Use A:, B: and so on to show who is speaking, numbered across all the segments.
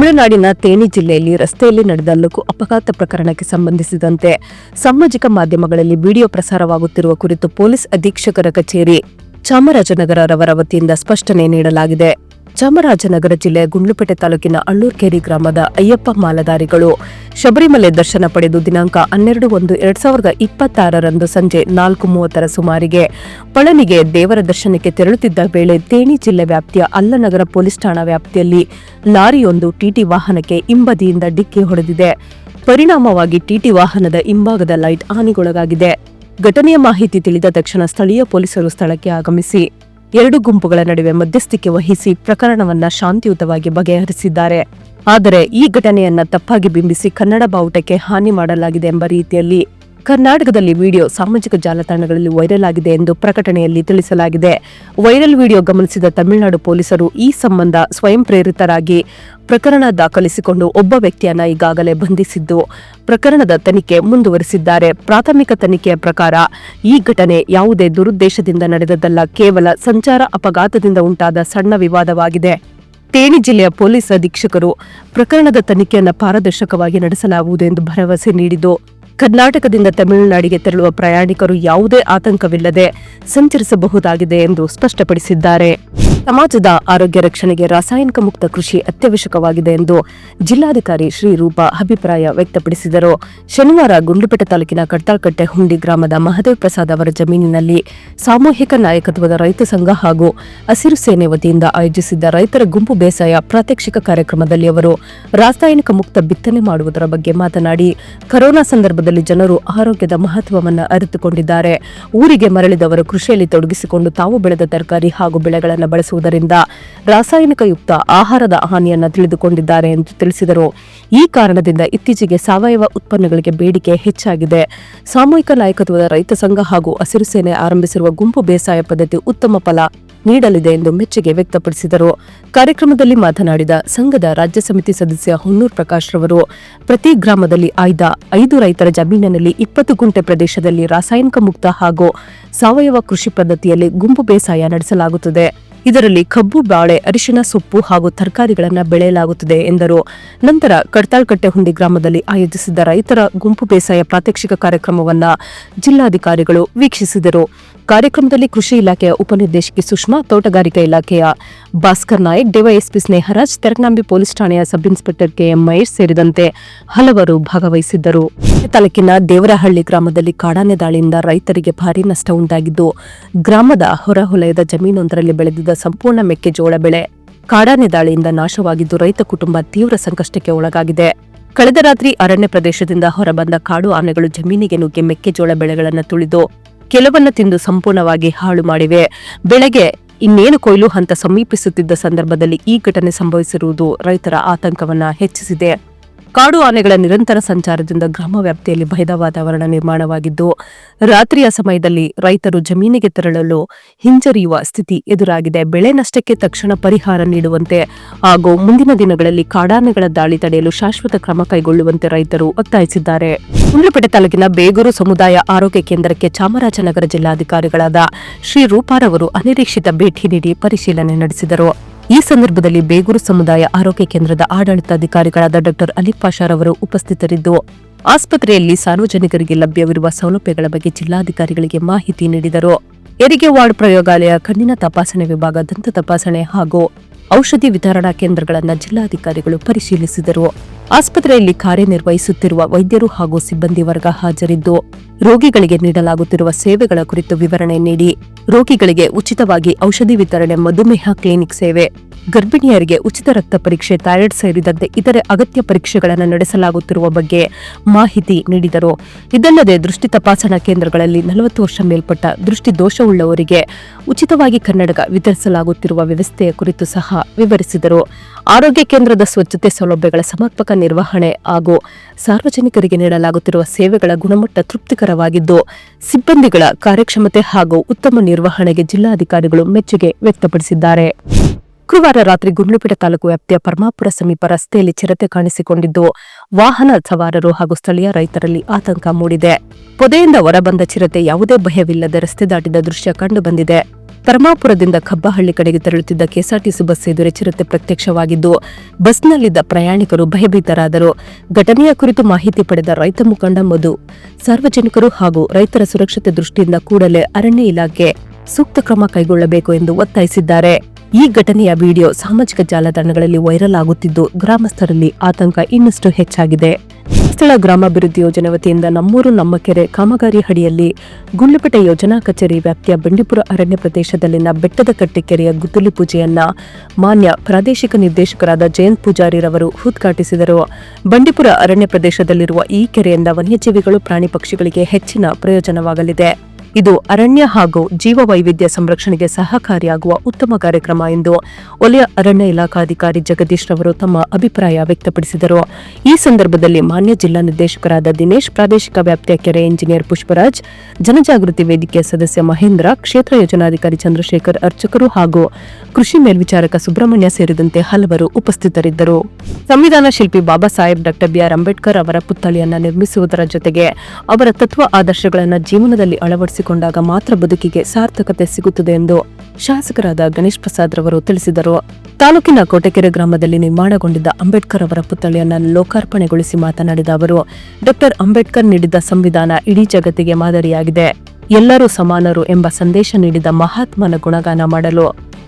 A: ತಮಿಳುನಾಡಿನ ತೇಣಿ ಜಿಲ್ಲೆಯಲ್ಲಿ ರಸ್ತೆಯಲ್ಲಿ ನಡೆದ ಲಘು ಅಪಘಾತ ಪ್ರಕರಣಕ್ಕೆ ಸಂಬಂಧಿಸಿದಂತೆ ಸಾಮಾಜಿಕ ಮಾಧ್ಯಮಗಳಲ್ಲಿ ವಿಡಿಯೋ ಪ್ರಸಾರವಾಗುತ್ತಿರುವ ಕುರಿತು ಪೊಲೀಸ್ ಅಧೀಕ್ಷಕರ ಕಚೇರಿ ಚಾಮರಾಜನಗರ ರವರ ವತಿಯಿಂದ ಸ್ಪಷ್ಟನೆ ನೀಡಲಾಗಿದೆ. ಚಾಮರಾಜನಗರ ಜಿಲ್ಲೆ ಗುಂಡ್ಲುಪೇಟೆ ತಾಲೂಕಿನ ಅಳ್ಳೂರ್ಕೇರಿ ಗ್ರಾಮದ ಅಯ್ಯಪ್ಪ ಮಾಲಧಾರಿಗಳು ಶಬರಿಮಲೆ ದರ್ಶನ ಪಡೆದು ದಿನಾಂಕ ಹನ್ನೆರಡು ಒಂದು ಎರಡ್ ಸಾವಿರದ ಇಪ್ಪತ್ತಾರರಂದು ಸಂಜೆ ನಾಲ್ಕು ಮೂವತ್ತರ ಸುಮಾರಿಗೆ ಪಳನಿಗೆ ದೇವರ ದರ್ಶನಕ್ಕೆ ತೆರಳುತ್ತಿದ್ದ ವೇಳೆ ತೇಣಿ ಜಿಲ್ಲೆ ವ್ಯಾಪ್ತಿಯ ಅಲ್ಲನಗರ ಪೊಲೀಸ್ ಠಾಣಾ ವ್ಯಾಪ್ತಿಯಲ್ಲಿ ಲಾರಿಯೊಂದು ಟಿಟಿ ವಾಹನಕ್ಕೆ ಹಿಂಬದಿಯಿಂದ ಡಿಕ್ಕಿ ಹೊಡೆದಿದೆ. ಪರಿಣಾಮವಾಗಿ ಟಿಟಿ ವಾಹನದ ಹಿಂಭಾಗದ ಲೈಟ್ ಹಾನಿಗೊಳಗಾಗಿದೆ. ಘಟನೆಯ ಮಾಹಿತಿ ತಿಳಿದ ತಕ್ಷಣ ಸ್ಥಳೀಯ ಪೊಲೀಸರು ಸ್ಥಳಕ್ಕೆ ಆಗಮಿಸಿ. ಎರಡು ಗುಂಪುಗಳ ನಡುವೆ ಮಧ್ಯಸ್ಥಿಕೆ ವಹಿಸಿ ಪ್ರಕರಣವನ್ನ ಶಾಂತಿಯುತವಾಗಿ ಬಗೆಹರಿಸಿದ್ದಾರೆ. ಆದರೆ ಈ ಘಟನೆಯನ್ನ ತಪ್ಪಾಗಿ ಬಿಂಬಿಸಿ ಕನ್ನಡ ಬಾವುಟಕ್ಕೆ ಹಾನಿ ಮಾಡಲಾಗಿದೆ ಎಂಬ ರೀತಿಯಲ್ಲಿ ಕರ್ನಾಟಕದಲ್ಲಿ ವಿಡಿಯೋ ಸಾಮಾಜಿಕ ಜಾಲತಾಣಗಳಲ್ಲಿ ವೈರಲ್ ಆಗಿದೆ ಎಂದು ಪ್ರಕಟಣೆಯಲ್ಲಿ ತಿಳಿಸಲಾಗಿದೆ. ವೈರಲ್ ವಿಡಿಯೋ ಗಮನಿಸಿದ ತಮಿಳುನಾಡು ಪೊಲೀಸರು ಈ ಸಂಬಂಧ ಸ್ವಯಂ ಪ್ರೇರಿತರಾಗಿ ಪ್ರಕರಣ ದಾಖಲಿಸಿಕೊಂಡು ಒಬ್ಬ ವ್ಯಕ್ತಿಯನ್ನ ಈಗಾಗಲೇ ಬಂಧಿಸಿದ್ದು ಪ್ರಕರಣದ ತನಿಖೆ ಮುಂದುವರಿಸಿದ್ದಾರೆ. ಪ್ರಾಥಮಿಕ ತನಿಖೆಯ ಪ್ರಕಾರ ಈ ಘಟನೆ ಯಾವುದೇ ದುರುದ್ದೇಶದಿಂದ ನಡೆದದ್ದಲ್ಲ, ಕೇವಲ ಸಂಚಾರ ಅಪಘಾತದಿಂದ ಉಂಟಾದ ಸಣ್ಣ ವಿವಾದವಾಗಿದೆ. ತೇಣಿ ಜಿಲ್ಲೆಯ ಪೊಲೀಸ್ ಅಧೀಕ್ಷಕರು ಪ್ರಕರಣದ ತನಿಖೆಯನ್ನು ಪಾರದರ್ಶಕವಾಗಿ ನಡೆಸಲಾಗುವುದು ಎಂದು ಭರವಸೆ ನೀಡಿದ್ದು ಕರ್ನಾಟಕದಿಂದ ತಮಿಳುನಾಡಿಗೆ ತೆರಳುವ ಪ್ರಯಾಣಿಕರು ಯಾವುದೇ ಆತಂಕವಿಲ್ಲದೆ ಸಂಚರಿಸಬಹುದಾಗಿದೆ ಎಂದು ಸ್ಪಷ್ಟಪಡಿಸಿದ್ದಾರೆ. ಸಮಾಜದ ಆರೋಗ್ಯ ರಕ್ಷಣೆಗೆ ರಾಸಾಯನಿಕ ಮುಕ್ತ ಕೃಷಿ ಅತ್ಯವಶ್ಯಕವಾಗಿದೆ ಎಂದು ಜಿಲ್ಲಾಧಿಕಾರಿ ಶ್ರೀ ರೂಪಾ ಅಭಿಪ್ರಾಯ ವ್ಯಕ್ತಪಡಿಸಿದರು. ಶನಿವಾರ ಗುಂಡ್ಲುಪೇಟೆ ತಾಲೂಕಿನ ಕಡ್ತಾಳ್ಕಟ್ಟೆ ಹುಂಡಿ ಗ್ರಾಮದ ಮಹದೇವ್ ಪ್ರಸಾದ್ ಅವರ ಜಮೀನಿನಲ್ಲಿ ಸಾಮೂಹಿಕ ನಾಯಕತ್ವದ ರೈತ ಸಂಘ ಹಾಗೂ ಹಸಿರು ಸೇನೆ ವತಿಯಿಂದ ಆಯೋಜಿಸಿದ್ದ ರೈತರ ಗುಂಪು ಬೇಸಾಯ ಪ್ರಾತ್ಯಕ್ಷಿಕ ಕಾರ್ಯಕ್ರಮದಲ್ಲಿ ಅವರು ರಾಸಾಯನಿಕ ಮುಕ್ತ ಬಿತ್ತನೆ ಮಾಡುವುದರ ಬಗ್ಗೆ ಮಾತನಾಡಿ, ಕರೋನಾ ಸಂದರ್ಭದಲ್ಲಿ ಜನರು ಆರೋಗ್ಯದ ಮಹತ್ವವನ್ನು ಅರಿತುಕೊಂಡಿದ್ದಾರೆ. ಊರಿಗೆ ಮರಳಿದವರು ಕೃಷಿಯಲ್ಲಿ ತೊಡಗಿಸಿಕೊಂಡು ತಾವು ಬೆಳೆದ ತರಕಾರಿ ಹಾಗೂ ಬೆಳೆಗಳನ್ನು ಬಳಸುವುದರಿಂದ ರಾಸಾಯನಿಕ ಯುಕ್ತ ಆಹಾರದ ಹಾನಿಯನ್ನು ತಿಳಿದುಕೊಂಡಿದ್ದಾರೆ ಎಂದು ತಿಳಿಸಿದರು. ಈ ಕಾರಣದಿಂದ ಇತ್ತೀಚೆಗೆ ಸಾವಯವ ಉತ್ಪನ್ನಗಳಿಗೆ ಬೇಡಿಕೆ ಹೆಚ್ಚಾಗಿದೆ. ಸಾಮೂಹಿಕ ನಾಯಕತ್ವದ ರೈತ ಸಂಘ ಹಾಗೂ ಹಸಿರು ಸೇನೆ ಆರಂಭಿಸಿರುವ ಗುಂಪು ಬೇಸಾಯ ಪದ್ಧತಿ ಉತ್ತಮ ಫಲ ನೀಡಲಿದೆ ಎಂದು ಮೆಚ್ಚುಗೆ ವ್ಯಕ್ತಪಡಿಸಿದರು. ಕಾರ್ಯಕ್ರಮದಲ್ಲಿ ಮಾತನಾಡಿದ ಸಂಘದ ರಾಜ್ಯ ಸಮಿತಿ ಸದಸ್ಯ ಹುನ್ನೂರ್ ಪ್ರಕಾಶ್ ರವರು, ಪ್ರತಿ ಗ್ರಾಮದಲ್ಲಿ ಆಯ್ದ ಐದು ರೈತರ ಜಮೀನಿನಲ್ಲಿ ಇಪ್ಪತ್ತು ಗುಂಟೆ ಪ್ರದೇಶದಲ್ಲಿ ರಾಸಾಯನಿಕ ಮುಕ್ತ ಹಾಗೂ ಸಾವಯವ ಕೃಷಿ ಪದ್ಧತಿಯಲ್ಲಿ ಗುಂಪು ಬೇಸಾಯ ನಡೆಸಲಾಗುತ್ತದೆ. ಇದರಲ್ಲಿ ಕಬ್ಬು, ಬಾಳೆ ಅರಿಶಿನ ಸೊಪ್ಪು ಹಾಗೂ ತರಕಾರಿಗಳನ್ನು ಬೆಳೆಯಲಾಗುತ್ತದೆ ಎಂದರು. ನಂತರ ಕಡ್ತಾಳ್ಕಟ್ಟೆ ಹುಂಡಿ ಗ್ರಾಮದಲ್ಲಿ ಆಯೋಜಿಸಿದ್ದ ರೈತರ ಗುಂಪು ಬೇಸಾಯ ಪ್ರಾತ್ಯಕ್ಷಿಕ ಕಾರ್ಯಕ್ರಮವನ್ನು ಜಿಲ್ಲಾಧಿಕಾರಿಗಳು ವೀಕ್ಷಿಸಿದರು. ಕಾರ್ಯಕ್ರಮದಲ್ಲಿ ಕೃಷಿ ಇಲಾಖೆಯ ಉಪನಿರ್ದೇಶಕಿ ಸುಷ್ಮಾ, ತೋಟಗಾರಿಕಾ ಇಲಾಖೆಯ ಭಾಸ್ಕರ್ ನಾಯಕ್, ಡಿವೈಎಸ್ಪಿ ಸ್ನೇಹರಾಜ್, ತೆರಕನಾಂಬಿ ಪೊಲೀಸ್ ಠಾಣೆಯ ಸಬ್ ಇನ್ಸ್ಪೆಕ್ಟರ್ ಕೆಎಂ ಮಹೇಶ್ ಸೇರಿದಂತೆ ಹಲವರು ಭಾಗವಹಿಸಿದ್ದರು. ತಾಲೂಕಿನ ದೇವರಹಳ್ಳಿ ಗ್ರಾಮದಲ್ಲಿ ಕಾಡಾನೆ ದಾಳಿಯಿಂದ ರೈತರಿಗೆ ಭಾರೀ ನಷ್ಟ ಉಂಟಾಗಿದ್ದು, ಗ್ರಾಮದ ಹೊರವಲಯದ ಜಮೀನೊಂದರಲ್ಲಿ ಬೆಳೆದಿದ್ದ ಸಂಪೂರ್ಣ ಮೆಕ್ಕೆಜೋಳ ಬೆಳೆ ಕಾಡಾನೆ ದಾಳಿಯಿಂದ ನಾಶವಾಗಿದ್ದು, ರೈತ ಕುಟುಂಬ ತೀವ್ರ ಸಂಕಷ್ಟಕ್ಕೆ ಒಳಗಾಗಿದೆ. ಕಳೆದ ರಾತ್ರಿ ಅರಣ್ಯ ಪ್ರದೇಶದಿಂದ ಹೊರಬಂದ ಕಾಡು ಆನೆಗಳು ಜಮೀನಿಗೆ ನುಗ್ಗಿ ಮೆಕ್ಕೆಜೋಳ ಬೆಳೆಗಳನ್ನು ತುಳಿದು ಕೆಲವನ್ನ ತಿಂದು ಸಂಪೂರ್ಣವಾಗಿ ಹಾಳು ಮಾಡಿವೆ. ಬೆಳೆಗೆ ಇನ್ನೇನು ಕೊಯ್ಲು ಹಂತ ಸಮೀಪಿಸುತ್ತಿದ್ದ ಸಂದರ್ಭದಲ್ಲಿ ಈ ಘಟನೆ ಸಂಭವಿಸಿರುವುದು ರೈತರ ಆತಂಕವನ್ನ ಹೆಚ್ಚಿಸಿದೆ. ಕಾಡು ಆನೆಗಳ ನಿರಂತರ ಸಂಚಾರದಿಂದ ಗ್ರಾಮ ವ್ಯಾಪ್ತಿಯಲ್ಲಿ ಭಯದ ವಾತಾವರಣ ನಿರ್ಮಾಣವಾಗಿದ್ದು, ರಾತ್ರಿಯ ಸಮಯದಲ್ಲಿ ರೈತರು ಜಮೀನಿಗೆ ತೆರಳಲು ಹಿಂಜರಿಯುವ ಸ್ಥಿತಿ ಎದುರಾಗಿದೆ. ಬೆಳೆ ನಷ್ಟಕ್ಕೆ ತಕ್ಷಣ ಪರಿಹಾರ ನೀಡುವಂತೆ ಹಾಗೂ ಮುಂದಿನ ದಿನಗಳಲ್ಲಿ ಕಾಡಾನೆಗಳ ದಾಳಿ ತಡೆಯಲು ಶಾಶ್ವತ ಕ್ರಮ ಕೈಗೊಳ್ಳುವಂತೆ ರೈತರು ಒತ್ತಾಯಿಸಿದ್ದಾರೆ. ಗುಂಡ್ಲುಪೇಟೆ ತಾಲೂಕಿನ ಬೇಗೂರು ಸಮುದಾಯ ಆರೋಗ್ಯ ಕೇಂದ್ರಕ್ಕೆ ಚಾಮರಾಜನಗರ ಜಿಲ್ಲಾಧಿಕಾರಿಗಳಾದ ಶ್ರೀ ರೂಪಾರವರು ಅನಿರೀಕ್ಷಿತ ಭೇಟಿ ನೀಡಿ ಪರಿಶೀಲನೆ ನಡೆಸಿದರು. ಈ ಸಂದರ್ಭದಲ್ಲಿ ಬೇಗೂರು ಸಮುದಾಯ ಆರೋಗ್ಯ ಕೇಂದ್ರದ ಆಡಳಿತಾಧಿಕಾರಿಗಳಾದ ಡಾಕ್ಟರ್ ಅಲಿ ಪಾಷಾರ್ ಅವರು ಉಪಸ್ಥಿತರಿದ್ದು, ಆಸ್ಪತ್ರೆಯಲ್ಲಿ ಸಾರ್ವಜನಿಕರಿಗೆ ಲಭ್ಯವಿರುವ ಸೌಲಭ್ಯಗಳ ಬಗ್ಗೆ ಜಿಲ್ಲಾಧಿಕಾರಿಗಳಿಗೆ ಮಾಹಿತಿ ನೀಡಿದರು. ಹೆರಿಗೆ ವಾರ್ಡ್ ಪ್ರಯೋಗಾಲಯ, ಕಣ್ಣಿನ ತಪಾಸಣೆ ವಿಭಾಗ, ದಂತ ತಪಾಸಣೆ ಹಾಗೂ ಔಷಧಿ ವಿತರಣಾ ಕೇಂದ್ರಗಳನ್ನು ಜಿಲ್ಲಾಧಿಕಾರಿಗಳು ಪರಿಶೀಲಿಸಿದರು. ಆಸ್ಪತ್ರೆಯಲ್ಲಿ ಕಾರ್ಯನಿರ್ವಹಿಸುತ್ತಿರುವ ವೈದ್ಯರು ಹಾಗೂ ಸಿಬ್ಬಂದಿ ವರ್ಗ ಹಾಜರಿದ್ದು, ರೋಗಿಗಳಿಗೆ ನೀಡಲಾಗುತ್ತಿರುವ ಸೇವೆಗಳ ಕುರಿತು ವಿವರಣೆ ನೀಡಿ. ರೋಗಿಗಳಿಗೆ ಉಚಿತವಾಗಿ ಔಷಧಿ ವಿತರಣೆ ಮಧುಮೇಹ ಕ್ಲಿನಿಕ್ ಸೇವೆ. ಗರ್ಭಿಣಿಯರಿಗೆ ಉಚಿತ ರಕ್ತ ಪರೀಕ್ಷೆ ಥೈರಾಯ್ಡ್ ಸೇರಿದಂತೆ ಇತರೆ ಅಗತ್ಯ ಪರೀಕ್ಷೆಗಳನ್ನು ನಡೆಸಲಾಗುತ್ತಿರುವ ಬಗ್ಗೆ ಮಾಹಿತಿ ನೀಡಿದರು. ಇದಲ್ಲದೆ ದೃಷ್ಟಿ ತಪಾಸಣಾ ಕೇಂದ್ರಗಳಲ್ಲಿ ನಲವತ್ತು ವರ್ಷ ಮೇಲ್ಪಟ್ಟ ದೃಷ್ಟಿ ದೋಷವುಳ್ಳವರಿಗೆ ಉಚಿತವಾಗಿ ಕನ್ನಡಕ ವಿತರಿಸಲಾಗುತ್ತಿರುವ ವ್ಯವಸ್ಥೆಯ ಕುರಿತು ಸಹ ವಿವರಿಸಿದರು. ಆರೋಗ್ಯ ಕೇಂದ್ರದ ಸ್ವಚ್ಛತೆ ಸೌಲಭ್ಯಗಳ ಸಮರ್ಪಕ ನಿರ್ವಹಣೆ ಹಾಗೂ ಸಾರ್ವಜನಿಕರಿಗೆ ನೀಡಲಾಗುತ್ತಿರುವ ಸೇವೆಗಳ ಗುಣಮಟ್ಟ ತೃಪ್ತಿಕರವಾಗಿದ್ದು, ಸಿಬ್ಬಂದಿಗಳ ಕಾರ್ಯಕ್ಷಮತೆ ಹಾಗೂ ಉತ್ತಮ ನಿರ್ವಹಣೆಗೆ ಜಿಲ್ಲಾಧಿಕಾರಿಗಳು ಮೆಚ್ಚುಗೆ ವ್ಯಕ್ತಪಡಿಸಿದ್ದಾರೆ. ಶುಕ್ರವಾರ ರಾತ್ರಿ ಗುಂಡ್ಲುಪೇಟೆ ತಾಲೂಕು ವ್ಯಾಪ್ತಿಯ ಪರಮಾಪುರ ಸಮೀಪ ರಸ್ತೆಯಲ್ಲಿ ಚಿರತೆ ಕಾಣಿಸಿಕೊಂಡಿದ್ದು, ವಾಹನ ಸವಾರರು ಹಾಗೂ ಸ್ಥಳೀಯ ರೈತರಲ್ಲಿ ಆತಂಕ ಮೂಡಿದೆ. ಪೊದೆಯಿಂದ ಹೊರಬಂದ ಚಿರತೆ ಯಾವುದೇ ಭಯವಿಲ್ಲದೆ ರಸ್ತೆ ದಾಟಿದ ದೃಶ್ಯ ಕಂಡುಬಂದಿದೆ ಪರಮಾಪುರದಿಂದ ಕಬ್ಬಹಳ್ಳಿ ಕಡೆಗೆ ತೆರಳುತ್ತಿದ್ದ ಕೆಎಸ್ಆರ್ಟಿಸಿ ಬಸ್ ಎದುರೇ ಚಿರತೆ ಪ್ರತ್ಯಕ್ಷವಾಗಿದ್ದು, ಬಸ್ನಲ್ಲಿದ್ದ ಪ್ರಯಾಣಿಕರು ಭಯಭೀತರಾದರು. ಘಟನೆಯ ಕುರಿತು ಮಾಹಿತಿ ಪಡೆದ ರೈತ ಮುಖಂಡ ಮಧು, ಸಾರ್ವಜನಿಕರು ಹಾಗೂ ರೈತರ ಸುರಕ್ಷತೆ ದೃಷ್ಟಿಯಿಂದ ಕೂಡಲೇ ಅರಣ್ಯ ಇಲಾಖೆ ಸೂಕ್ತ ಕ್ರಮ ಕೈಗೊಳ್ಳಬೇಕು ಎಂದು ಒತ್ತಾಯಿಸಿದ್ದಾರೆ. ಈ ಘಟನೆಯ ವಿಡಿಯೋ ಸಾಮಾಜಿಕ ಜಾಲತಾಣಗಳಲ್ಲಿ ವೈರಲ್ ಆಗುತ್ತಿದ್ದು ಗ್ರಾಮಸ್ಥರಲ್ಲಿ ಆತಂಕ ಇನ್ನಷ್ಟು ಹೆಚ್ಚಾಗಿದೆ. ಸ್ಥಳ ಗ್ರಾಮಾಭಿವೃದ್ಧಿ ಯೋಜನೆ ವತಿಯಿಂದ ನಮ್ಮೂರು ನಮ್ಮ ಕೆರೆ ಕಾಮಗಾರಿ ಹಡಿಯಲ್ಲಿ ಗುಂಡ್ಲುಪೇಟೆ ಯೋಜನಾ ಕಚೇರಿ ವ್ಯಾಪ್ತಿಯ ಬಂಡೀಪುರ ಅರಣ್ಯ ಪ್ರದೇಶದಲ್ಲಿನ ಬೆಟ್ಟದ ಕಟ್ಟೆ ಕೆರೆಯ ಗುದ್ದಲಿ ಪೂಜೆಯನ್ನ ಮಾನ್ಯ ಪ್ರಾದೇಶಿಕ ನಿರ್ದೇಶಕರಾದ ಜಯಂತ್ ಪೂಜಾರಿ ರವರು ಉದ್ಘಾಟಿಸಿದರು. ಬಂಡೀಪುರ ಅರಣ್ಯ ಪ್ರದೇಶದಲ್ಲಿರುವ ಈ ಕೆರೆಯಿಂದ ವನ್ಯಜೀವಿಗಳು ಪ್ರಾಣಿ ಪಕ್ಷಿಗಳಿಗೆ ಹೆಚ್ಚಿನ ಪ್ರಯೋಜನವಾಗಲಿದೆ. ಇದು ಅರಣ್ಯ ಹಾಗೂ ಜೀವ ವೈವಿಧ್ಯ ಸಂರಕ್ಷಣೆಗೆ ಸಹಕಾರಿಯಾಗುವ ಉತ್ತಮ ಕಾರ್ಯಕ್ರಮ ಎಂದು ವಲಯ ಅರಣ್ಯ ಇಲಾಖಾಧಿಕಾರಿ ಜಗದೀಶ್ ರವರು ತಮ್ಮ ಅಭಿಪ್ರಾಯ ವ್ಯಕ್ತಪಡಿಸಿದರು. ಈ ಸಂದರ್ಭದಲ್ಲಿ ಮಾನ್ಯ ಜಿಲ್ಲಾ ನಿರ್ದೇಶಕರಾದ ದಿನೇಶ್, ಪ್ರಾದೇಶಿಕ ವ್ಯಾಪ್ತಿಯ ಕೆರೆ ಇಂಜಿನಿಯರ್ ಪುಷ್ಪರಾಜ್, ಜನಜಾಗೃತಿ ವೇದಿಕೆಯ ಸದಸ್ಯ ಮಹೇಂದ್ರ, ಕ್ಷೇತ್ರ ಯೋಜನಾಧಿಕಾರಿ ಚಂದ್ರಶೇಖರ್ ಅರ್ಚಕರು ಹಾಗೂ ಕೃಷಿ ಮೇಲ್ವಿಚಾರಕ ಸುಬ್ರಹ್ಮಣ್ಯ ಸೇರಿದಂತೆ ಹಲವರು ಉಪಸ್ಥಿತರಿದ್ದರು. ಸಂವಿಧಾನ ಶಿಲ್ಪಿ ಬಾಬಾ ಸಾಹೇಬ್, ಡಾಕ್ಟರ್ ಬಿಆರ್ ಅಂಬೇಡ್ಕರ್ ಅವರ ಪುತ್ಥಳಿಯನ್ನು ನಿರ್ಮಿಸುವುದರ ಜೊತೆಗೆ ಅವರ ತತ್ವ ಆದರ್ಶಗಳನ್ನು ಜೀವನದಲ್ಲಿ ಅಳವಡಿಸಿಕೊಂಡಾಗ ಮಾತ್ರ ಬದುಕಿಗೆ ಸಾರ್ಥಕತೆ ಸಿಗುತ್ತದೆ ಎಂದು ಶಾಸಕರಾದ ಗಣೇಶ್ ಪ್ರಸಾದ್ ರವರು ತಿಳಿಸಿದರು. ತಾಲೂಕಿನ ಕೋಟೆಕೆರೆ ಗ್ರಾಮದಲ್ಲಿ ನಿರ್ಮಾಣಗೊಂಡಿದ್ದ ಅಂಬೇಡ್ಕರ್ ಅವರ ಪುತ್ಥಳಿಯನ್ನು ಲೋಕಾರ್ಪಣೆಗೊಳಿಸಿ ಮಾತನಾಡಿದ ಅವರು, ಡಾಕ್ಟರ್ ಅಂಬೇಡ್ಕರ್ ನೀಡಿದ ಸಂವಿಧಾನ ಇಡೀ ಜಗತ್ತಿಗೆ ಮಾದರಿಯಾಗಿದೆ. ಎಲ್ಲರೂ ಸಮಾನರು ಎಂಬ ಸಂದೇಶ ನೀಡಿದ ಮಹಾತ್ಮನ ಗುಣಗಾನ ಮಾಡಲು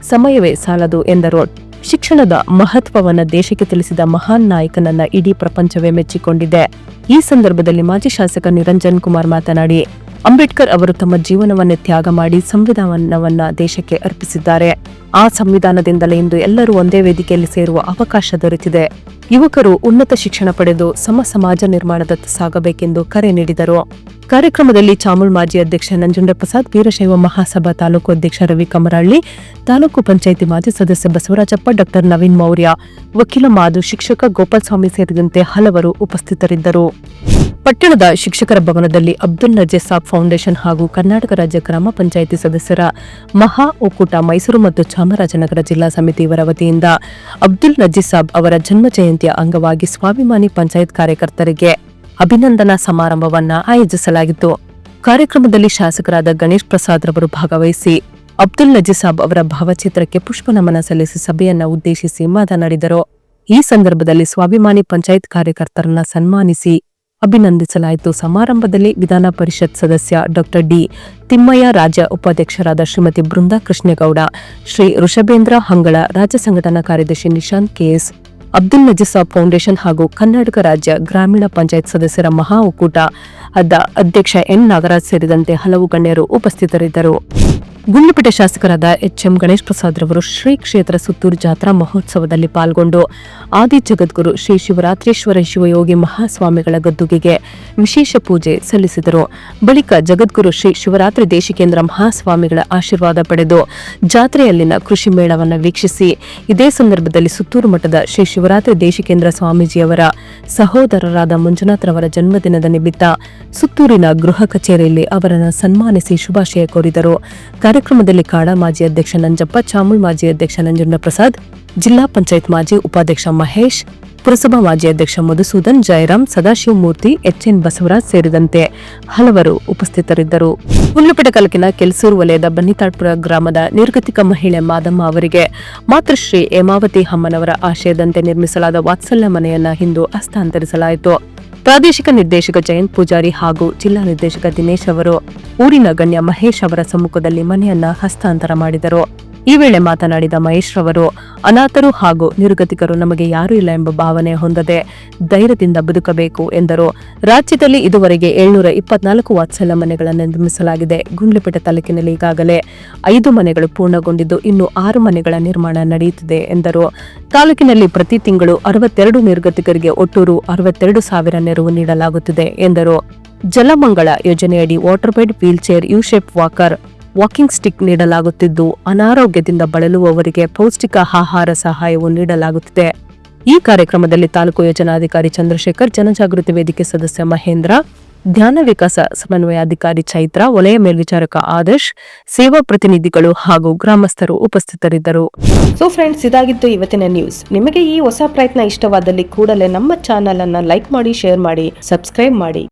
A: ಸಮಯವೇ ಸಾಲದು ಎಂದರು. ಶಿಕ್ಷಣದ ಮಹತ್ವವನ್ನು ದೇಶಕ್ಕೆ ತಿಳಿಸಿದ ಮಹಾನ್ ನಾಯಕನನ್ನ ಇಡೀ ಪ್ರಪಂಚವೇ ಮೆಚ್ಚಿಕೊಂಡಿದೆ. ಈ ಸಂದರ್ಭದಲ್ಲಿ ಮಾಜಿ ಶಾಸಕ ನಿರಂಜನ್ ಕುಮಾರ್ ಮಾತನಾಡಿ ಅಂಬೇಡ್ಕರ್ ಅವರು ತಮ್ಮ ಜೀವನವನ್ನೇ ತ್ಯಾಗ ಮಾಡಿ ಸಂವಿಧಾನವನ್ನ ದೇಶಕ್ಕೆ ಅರ್ಪಿಸಿದ್ದಾರೆ. ಆ ಸಂವಿಧಾನದಿಂದಲೇ ಇಂದು ಎಲ್ಲರೂ ಒಂದೇ ವೇದಿಕೆಯಲ್ಲಿ ಸೇರುವ ಅವಕಾಶ ದೊರೆತಿದೆ. ಯುವಕರು ಉನ್ನತ ಶಿಕ್ಷಣ ಪಡೆದು ಸಮ ಸಮಾಜ ನಿರ್ಮಾಣದತ್ತ ಸಾಗಬೇಕೆಂದು ಕರೆ ನೀಡಿದರು. ಕಾರ್ಯಕ್ರಮದಲ್ಲಿ ಚಾಮುಲ್ ಮಾಜಿ ಅಧ್ಯಕ್ಷ ನಂಜುಂಡ ಪ್ರಸಾದ್ ವೀರಶೈವ ಮಹಾಸಭಾ ತಾಲೂಕು ಅಧ್ಯಕ್ಷ ರವಿ ಕಮರಳ್ಳಿ ತಾಲೂಕು ಪಂಚಾಯಿತಿ ಮಾಜಿ ಸದಸ್ಯ ಬಸವರಾಜಪ್ಪ, ಡಾಕ್ಟರ್ ನವೀನ್ ಮೌರ್ಯ, ವಕೀಲ ಮಾಧು, ಶಿಕ್ಷಕ ಗೋಪಾಲಸ್ವಾಮಿ ಸೇರಿದಂತೆ ಹಲವರು ಉಪಸ್ಥಿತರಿದ್ದರು. ಪಟ್ಟಣದ ಶಿಕ್ಷಕರ ಭವನದಲ್ಲಿ ಅಬ್ದುಲ್ ನಜೇಸಾಬ್ ಸಾಬ್ ಫೌಂಡೇಶನ್ ಹಾಗೂ ಕರ್ನಾಟಕ ರಾಜ್ಯ ಗ್ರಾಮ ಪಂಚಾಯಿತಿ ಸದಸ್ಯರ ಮಹಾ ಒಕ್ಕೂಟ ಮೈಸೂರು ಮತ್ತು ಚಾಮರಾಜನಗರ ಜಿಲ್ಲಾ ಸಮಿತಿಯವರ ವತಿಯಿಂದ ಅಬ್ದುಲ್ ನಜೀಸಾಬ್ ಸಾಬ್ ಅವರ ಜನ್ಮ ಜಯಂತಿಯ ಅಂಗವಾಗಿ ಸ್ವಾಭಿಮಾನಿ ಪಂಚಾಯತ್ ಕಾರ್ಯಕರ್ತರಿಗೆ ಅಭಿನಂದನಾ ಸಮಾರಂಭವನ್ನು ಆಯೋಜಿಸಲಾಗಿತ್ತು. ಕಾರ್ಯಕ್ರಮದಲ್ಲಿ ಶಾಸಕರಾದ ಗಣೇಶ್ ಪ್ರಸಾದ್ ರವರು ಭಾಗವಹಿಸಿ ಅಬ್ದುಲ್ ನಜೀಸಾಬ್ ಅವರ ಭಾವಚಿತ್ರಕ್ಕೆ ಪುಷ್ಪ ನಮನ ಸಲ್ಲಿಸಿ ಸಭೆಯನ್ನು ಉದ್ದೇಶಿಸಿ ಮಾತನಾಡಿದರು. ಈ ಸಂದರ್ಭದಲ್ಲಿ ಸ್ವಾಭಿಮಾನಿ ಪಂಚಾಯತ್ ಕಾರ್ಯಕರ್ತರನ್ನ ಸನ್ಮಾನಿಸಿ ಅಭಿನಂದಿಸಲಾಯಿತು. ಸಮಾರಂಭದಲ್ಲಿ ವಿಧಾನ ಪರಿಷತ್ ಸದಸ್ಯ ಡಾಕ್ಟರ್ ಡಿ ತಿಮ್ಮಯ್ಯ, ರಾಜ್ಯ ಉಪಾಧ್ಯಕ್ಷರಾದ ಶ್ರೀಮತಿ ಬೃಂದಾ ಕೃಷ್ಣೇಗೌಡ, ಶ್ರೀ ಋಷಭೇಂದ್ರ ಹಂಗಳ, ರಾಜ್ಯ ಸಂಘಟನಾ ಕಾರ್ಯದರ್ಶಿ ನಿಶಾಂತ್ ಕೆಎಸ್, ಅಬ್ದುಲ್ ನಜೀಸಾಬ್ ಫೌಂಡೇಶನ್ ಹಾಗೂ ಕರ್ನಾಟಕ ರಾಜ್ಯ ಗ್ರಾಮೀಣ ಪಂಚಾಯತ್ ಸದಸ್ಯರ ಮಹಾ ಒಕ್ಕೂಟ ಅಧ್ಯಕ್ಷ ಎನ್ ನಾಗರಾಜ್ ಸೇರಿದಂತೆ ಹಲವು ಗಣ್ಯರು ಉಪಸ್ಥಿತರಿದ್ದರು. ಗುಂಡ್ಲುಪೇಟೆ ಶಾಸಕರಾದ ಎಚ್ಎಂ ಗಣೇಶ್ ಪ್ರಸಾದ್ ರವರು ಶ್ರೀ ಕ್ಷೇತ್ರ ಸುತ್ತೂರು ಜಾತ್ರಾ ಮಹೋತ್ಸವದಲ್ಲಿ ಪಾಲ್ಗೊಂಡು ಆದಿ ಜಗದ್ಗುರು ಶ್ರೀ ಶಿವರಾತ್ರೀಶ್ವರ ಶಿವಯೋಗಿ ಮಹಾಸ್ವಾಮಿಗಳ ಗದ್ದುಗೆಗೆ ವಿಶೇಷ ಪೂಜೆ ಸಲ್ಲಿಸಿದರು. ಬಳಿಕ ಜಗದ್ಗುರು ಶ್ರೀ ಶಿವರಾತ್ರಿ ದೇಶಿಕೇಂದ್ರ ಮಹಾಸ್ವಾಮಿಗಳ ಆಶೀರ್ವಾದ ಪಡೆದು ಜಾತ್ರೆಯಲ್ಲಿನ ಕೃಷಿ ಮೇಳವನ್ನು ವೀಕ್ಷಿಸಿ, ಇದೇ ಸಂದರ್ಭದಲ್ಲಿ ಸುತ್ತೂರು ಮಠದ ಶ್ರೀ ಶಿವರಾತ್ರಿ ದೇಶಿಕೇಂದ್ರ ಸ್ವಾಮೀಜಿಯವರ ಸಹೋದರರಾದ ಮಂಜುನಾಥ್ರವರ ಜನ್ಮದಿನದ ನಿಮಿತ್ತ ಸುತ್ತೂರಿನ ಗೃಹ ಕಚೇರಿಯಲ್ಲಿ ಅವರನ್ನು ಸನ್ಮಾನಿಸಿ ಶುಭಾಶಯ ಕೋರಿದರು. ಕಾರ್ಯಕ್ರಮದಲ್ಲಿ ಕಾಡ ಮಾಜಿ ಅಧ್ಯಕ್ಷ ನಂಜಪ್ಪ, ಚಾಮುಲ್ ಮಾಜಿ ಅಧ್ಯಕ್ಷ ನಂಜುಂಡ ಪ್ರಸಾದ್, ಜಿಲ್ಲಾ ಪಂಚಾಯತ್ ಮಾಜಿ ಉಪಾಧ್ಯಕ್ಷ ಮಹೇಶ್, ಪುರಸಭಾ ಮಾಜಿ ಅಧ್ಯಕ್ಷ ಮಧುಸೂದನ್, ಜಯರಾಮ್ ಸದಾಶಿವಮೂರ್ತಿ ಎಚ್ಎನ್ ಬಸವರಾಜ್ ಸೇರಿದಂತೆ ಹಲವರು ಉಪಸ್ಥಿತರಿದ್ದರು. ಹುಲ್ಲುಪೇಟೆ ತಾಲೂಕಿನ ಕೆಲ್ಸೂರು ವಲಯದ ಬನ್ನಿತಾಳ್ಪುರ ಗ್ರಾಮದ ನಿರ್ಗತಿಕ ಮಹಿಳೆ ಮಾದಮ್ಮ ಅವರಿಗೆ ಮಾತೃಶ್ರೀ ಹೇಮಾವತಿ ಅಮ್ಮನವರ ಆಶಯದಂತೆ ನಿರ್ಮಿಸಲಾದ ವಾತ್ಸಲ್ಯ ಮನೆಯನ್ನ ಇಂದು ಹಸ್ತಾಂತರಿಸಲಾಯಿತು. ಪ್ರಾದೇಶಿಕ ನಿರ್ದೇಶಕ ಜಯಂತ್ ಪೂಜಾರಿ ಹಾಗೂ ಜಿಲ್ಲಾ ನಿರ್ದೇಶಕ ದಿನೇಶ್ ಅವರು, ಊರಿನ ಗಣ್ಯ ಮಹೇಶ್ ಅವರ ಸಮ್ಮುಖದಲ್ಲಿ ಮನೆಯನ್ನ ಹಸ್ತಾಂತರ ಮಾಡಿದರು. ಈ ವೇಳೆ ಮಾತನಾಡಿದ ಮಹೇಶ್ ರವರು, ಅನಾಥರು ಹಾಗೂ ನಿರ್ಗತಿಕರು ನಮಗೆ ಯಾರೂ ಇಲ್ಲ ಎಂಬ ಭಾವನೆ ಹೊಂದದೆ ಧೈರ್ಯದಿಂದ ಬದುಕಬೇಕು ಎಂದರು. ರಾಜ್ಯದಲ್ಲಿ ಇದುವರೆಗೆ ಏಳ್ನೂರ ಇಪ್ಪತ್ನಾಲ್ಕು ವಾತ್ಸಲ್ಯ ಮನೆಗಳನ್ನು ನಿರ್ಮಿಸಲಾಗಿದೆ. ಗುಂಡ್ಲುಪೇಟೆ ತಾಲೂಕಿನಲ್ಲಿ ಈಗಾಗಲೇ ಐದು ಮನೆಗಳು ಪೂರ್ಣಗೊಂಡಿದ್ದು, ಇನ್ನು ಆರು ಮನೆಗಳ ನಿರ್ಮಾಣ ನಡೆಯುತ್ತಿದೆ ಎಂದರು. ತಾಲೂಕಿನಲ್ಲಿ ಪ್ರತಿ ತಿಂಗಳು ಅರವತ್ತೆರಡು ನಿರ್ಗತಿಕರಿಗೆ ಒಟ್ಟು ರು ಅರವತ್ತೆರಡು ಸಾವಿರ ನೆರವು ನೀಡಲಾಗುತ್ತಿದೆ ಎಂದರು. ಜಲಮಂಗಳ ಯೋಜನೆಯಡಿ water bed wheel U shape walker walking stick ನೀಡಲಾಗುತ್ತಿದ್ದು, ಅನಾರೋಗ್ಯದಿಂದ ಬಳಲುವವರಿಗೆ ಪೌಷ್ಟಿಕ ಆಹಾರ ಸಹಾಯವು ನೀಡಲಾಗುತ್ತಿದೆ. ಈ ಕಾರ್ಯಕ್ರಮದಲ್ಲಿ ತಾಲೂಕು ಯೋಜನಾಧಿಕಾರಿ ಚಂದ್ರಶೇಖರ್, ಜನಜಾಗೃತಿ ವೇದಿಕೆ ಸದಸ್ಯ ಮಹೇಂದ್ರ, ಧ್ಯಾನ ವಿಕಾಸ ಸಮನ್ವಯಾಧಿಕಾರಿ ಚೈತ್ರ, ವಲಯ ಮೇಲ್ವಿಚಾರಕ ಆದರ್ಶ್, ಸೇವಾ ಪ್ರತಿನಿಧಿಗಳು ಹಾಗೂ ಗ್ರಾಮಸ್ಥರು ಉಪಸ್ಥಿತರಿದ್ದರು. ಸೊ ಫ್ರೆಂಡ್ಸ್ ಇದಾಗಿತ್ತು ಇವತ್ತಿನ ನ್ಯೂಸ್ ನಿಮಗೆ ಈ ಹೊಸ ಪ್ರಯತ್ನ ಇಷ್ಟವಾದಲ್ಲಿ ಕೂಡಲೇ ನಮ್ಮ ಚಾನೆಲ್ ಅನ್ನ ಲೈಕ್ ಮಾಡಿ ಶೇರ್ ಮಾಡಿ ಸಬ್ಸ್ಕ್ರೈಬ್ ಮಾಡಿ.